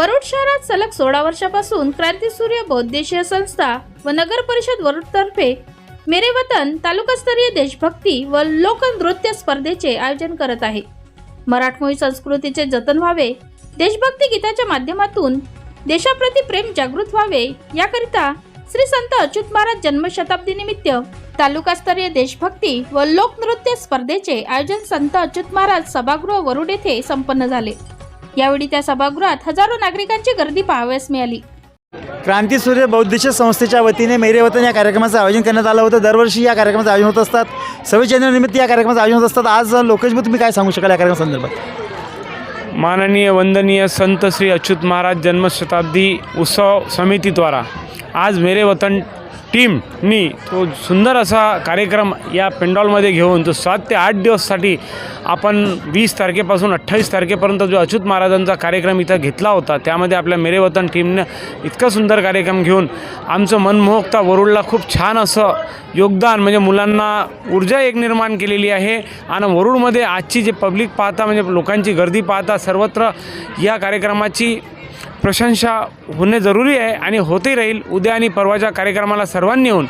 वरुड शहरात सलग सोळा वर्षापासून क्रांतीसूर्य बौद्धेशीय संस्था व नगर परिषद वरुडतर्फे मेरे वतन तालुकास्तरीय देशभक्ती व लोकनृत्य स्पर्धेचे आयोजन करत आहे. मराठमोळी संस्कृतीचे जतन व्हावे देशभक्ती गीताच्या माध्यमातून देशाप्रती प्रेम जागृत व्हावे याकरिता श्री संत अच्युत महाराज जन्मशताब्दी निमित्त तालुकास्तरीय देशभक्ती व लोकनृत्य स्पर्धेचे आयोजन संत अच्युत महाराज सभागृह वरुड येथे संपन्न झाले. यावेळी त्या सभागृहात हजारो नागरिकांची गर्दी पाहावयास मिळाली. क्रांतीसूर्य बौद्धिस्ट संस्थेच्या वतीने मेरे वतन या कार्यक्रमाचं आयोजन करण्यात आलं होतं. दरवर्षी या कार्यक्रमाचं आयोजन होत असतात. सव्वीस जानेवारीनिमित्त या कार्यक्रमाचं आयोजन होत असतात. आज लोकेशभाई तुम्ही काय सांगू शकाल या कार्यक्रमासंदर्भात माननीय वंदनीय संत श्री अच्युत महाराज जन्मशताब्दी उत्सव समितीद्वारा आज मेरे वतन टीमनी तो सुंदर असा कार्यक्रम या पेंडॉलमध्ये घेऊन तो सात ते आठ दिवससाठी आपण वीस तारखेपासून अठ्ठावीस तारखेपर्यंत जो अच्युत महाराजांचा कार्यक्रम इथं घेतला होता त्यामध्ये आपल्या मेरे वतन टीमनं इतका सुंदर कार्यक्रम घेऊन आमचं मनमोहकता वरुडला खूप छान असं योगदान म्हणजे मुलांना ऊर्जा एक निर्माण केलेली आहे. आणि वरुडमध्ये आजची जे पब्लिक पाहता म्हणजे लोकांची गर्दी पाहता सर्वत्र या कार्यक्रमाची प्रशंसा होणे जरुरी आहे आणि होते राहील. उद्या आणि परवाच्या कार्यक्रमाला सर्वांनी येऊन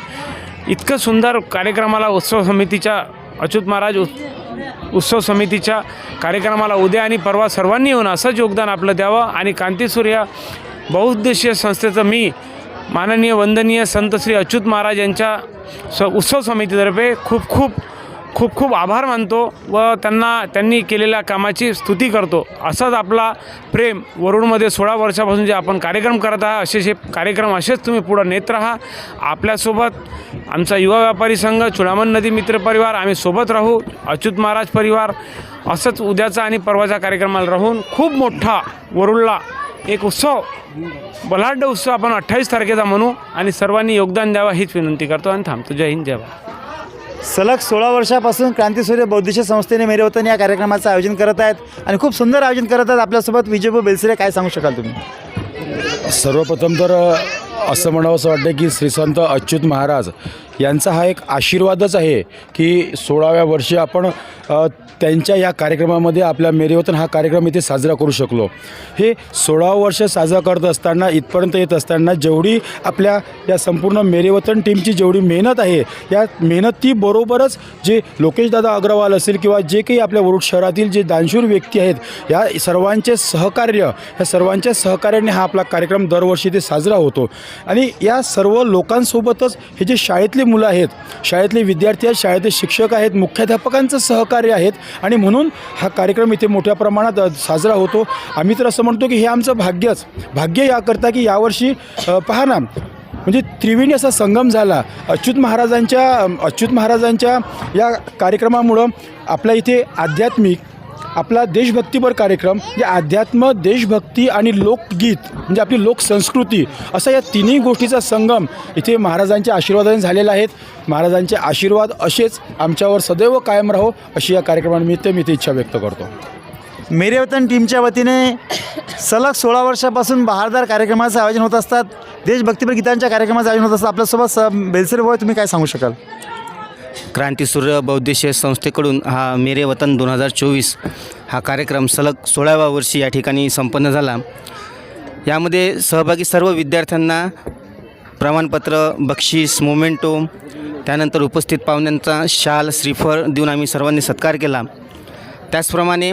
इतकं सुंदर कार्यक्रमाला उत्सव समितीच्या अच्युत महाराज उत्- उत्सव समितीच्या कार्यक्रमाला उद्या आणि परवा सर्वांनी येऊन असंच योगदान आपलं द्यावं आणि कांतीसूर्य बहुउद्देशीय संस्थेचं मी माननीय वंदनीय संत श्री अच्युत महाराज यांच्या स उत्सव समितीतर्फे खूप खूप खूप खूप आभार मानतो व त्यांना त्यांनी केलेल्या कामाची स्तुती करतो. असाच आपला प्रेम वरुणमध्ये सोळा वर्षापासून जे आपण कार्यक्रम करत आहात असे जे कार्यक्रम असेच तुम्ही पुढं नेत राहा. आपल्यासोबत आमचा युवा व्यापारी संघ चुडामन नदी मित्र परिवार आम्ही सोबत राहू. अच्युत महाराज परिवार असंच उद्याचा आणि परवाचा कार्यक्रमाला राहून खूप मोठा वरुणला एक उत्सव बलाढ्य उत्सव आपण अठ्ठावीस तारखेचा म्हणू आणि सर्वांनी योगदान द्यावा हीच विनंती करतो आणि थांबतो. जय हिंद जय भारत. सलग सोळा वर्षापासून क्रांतीसूर्य बौद्धिस्ट संस्थेने मेरे वतन या कार्यक्रमाचं आयोजन करत आहेत. आणि खूप सुंदर आयोजन करत आहेत. आपल्यासोबत विजयभाऊ बेलसिरे काय सांगू शकाल तुम्ही? सर्वप्रथम तर असं म्हणावं असं वाटतं की श्रीसंत अच्युत महाराज यांचा हा एक आशीर्वादच आहे की सोळाव्या वर्षी आपण त्यांच्या या कार्यक्रमामध्ये आपल्या मेरीवतन हा कार्यक्रम इथे साजरा करू शकलो. हे सोळा वर्ष साजरा करत असताना इथपर्यंत येत असताना जेवढी आपल्या या संपूर्ण मेरीवतन टीमची जेवढी मेहनत आहे या मेहनतीबरोबरच जे लोकेशदादा अग्रवाल असेल किंवा जे काही आपल्या वरुड शहरातील जे दानशूर व्यक्ती आहेत या सर्वांचे सहकार्य या सर्वांच्या सहकार्याने हा आपला कार्यक्रम दरवर्षी ते साजरा होतो. आणि या सर्व लोकांसोबतच हे जे शाळेतले मुलं आहेत. शाळेतले विद्यार्थी आहेत शाळेतले शिक्षक आहेत मुख्याध्यापकांचं सहकार्य आहेत आणि म्हणून हा कार्यक्रम इथे मोठ्या प्रमाणात साजरा होतो. आम्ही तर असं म्हणतो की हे आमचं भाग्यच. भाग्य याकरता की यावर्षी पहा ना म्हणजे त्रिवेणी असा संगम झाला. अच्युत महाराजांच्या अच्युत महाराजांच्या या कार्यक्रमामुळं आपल्या इथे आध्यात्मिक आपला देशभक्तीपर कार्यक्रम म्हणजे अध्यात्म देशभक्ती आणि लोकगीत म्हणजे आपली लोकसंस्कृती असा या तिन्ही गोष्टीचा संगम इथे महाराजांच्या आशीर्वादाने झालेला आहेत महाराजांचे आशीर्वाद असेच आमच्यावर सदैव कायम राहो अशी या कार्यक्रमानिमित्त मी इथे इच्छा व्यक्त करतो. मेरेवतन टीमच्या वतीने सलग सोळा वर्षापासून बहारदार कार्यक्रमाचं आयोजन होत असतात. देशभक्तीपर गीतांच्या कार्यक्रमाचं आयोजन होत असतात आपल्यासोबत स बेलसेर भाऊ तुम्ही काय सांगू शकाल? क्रांतीसूर्य बौद्धिशीय संस्थेकडून हा मेरे वतन दोन हजार चोवीस हा कार्यक्रम सलग सोळाव्या वर्षी या ठिकाणी संपन्न झाला. यामध्ये सहभागी सर्व विद्यार्थ्यांना प्रमाणपत्र बक्षीस मोमेंटो त्यानंतर उपस्थित पाहुण्यांचा शाल श्रीफळ देऊन आम्ही सर्वांनी सत्कार केला. त्याचप्रमाणे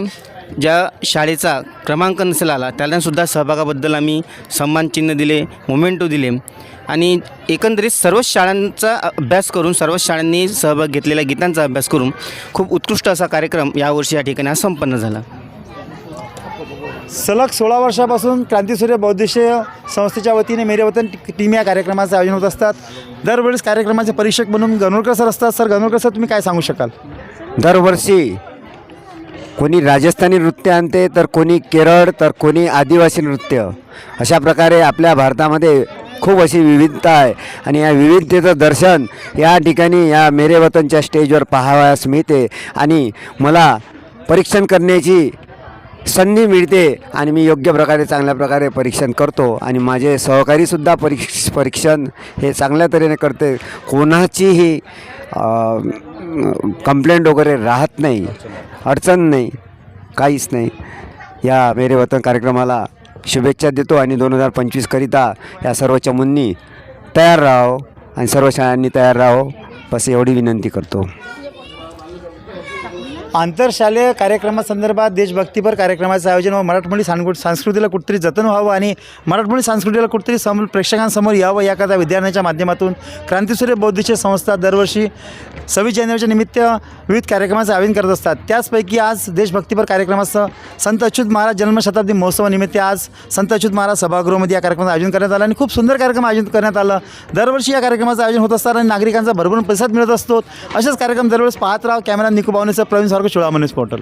ज्या शाळेचा क्रमांक नसेल आला त्यांनासुद्धा सहभागाबद्दल आम्ही सन्मानचिन्ह दिले मोमेंटो दिले. आणि एकंदरीत सर्वच शाळांचा अभ्यास करून सर्वच शाळांनी सहभाग घेतलेल्या गीतांचा अभ्यास करून खूप उत्कृष्ट असा कार्यक्रम यावर्षी या ठिकाणी हा संपन्न झाला. सलग सोळा वर्षापासून क्रांतीसूर्य बौद्धिशीय संस्थेच्या वतीने मेरे वतन टी- टीम या कार्यक्रमाचं आयोजन होत असतात. दरवेळेस कार्यक्रमाचे परीक्षक म्हणून गणोरकर सर असतात. सर गणोरकर सर तुम्ही काय सांगू शकाल? दरवर्षी कोणी राजस्थानी नृत्य आणते तर कोणी केरळ तर कोणी आदिवासी नृत्य. अशा प्रकारे आपल्या भारतामध्ये खूप अशी विविधता आहे. आणि या विविधतेचं दर्शन या ठिकाणी या मेरे वतनच्या स्टेजवर पाहावयास मिळते. आणि मला परीक्षण करण्याची संधी मिळते आणि मी योग्य प्रकारे चांगल्या प्रकारे परीक्षण करतो. आणि माझे सहकारीसुद्धा परीक्ष परीक्षण हे चांगल्या तऱ्हेने करते. कोणाचीही कंप्लेंट वगैरे राहत नाही. अडचण नाही काहीच नाही. या मेरे वतन कार्यक्रमाला शुभेच्छा देतो आणि दोन हजार पंचवीसकरिता या सर्व चमूंनी तयार राहावं आणि सर्व शाळांनी तयार राहावं बस एवढी विनंती करतो. आंतरशालेय कार्यक्रमासंदर्भात देशभक्तीपर कार्यक्रमाचं आयोजन व मराठमोळी सांगू संस्कृतीला कुठतरी जतन व्हावं आणि मराठमोळी संस्कृतीला कुठतरी समोर प्रेक्षकांसमोर यावं याकरता विद्यार्थ्यांच्या माध्यमातून क्रांतीसूर्य बौद्धिक संस्था दरवर्षी सव्वीस जानेवारीच्या निमित्त विविध कार्यक्रमाचं आयोजन करत असतात. त्याचपैकी आज देशभक्तीपर कार्यक्रमाचं संत अच्युत महाराज जन्मशताब्दी महोत्सवानिमित्त आज संत अच्युत महाराज सभागृहामध्ये या कार्यक्रमाचं आयोजन करण्यात आलं आणि खूप सुंदर कार्यक्रम आयोजन करण्यात आलं. दरवर्षी या कार्यक्रमाचं आयोजन होत असतात आणि नागरिकांचा भरभरून प्रतिसाद मिळत असतो. असेच कार्यक्रम दरवेळेस पाहत राव कॅमेरा निकुबावनेचा प्रवीण सारखं चोळा पोर्टल.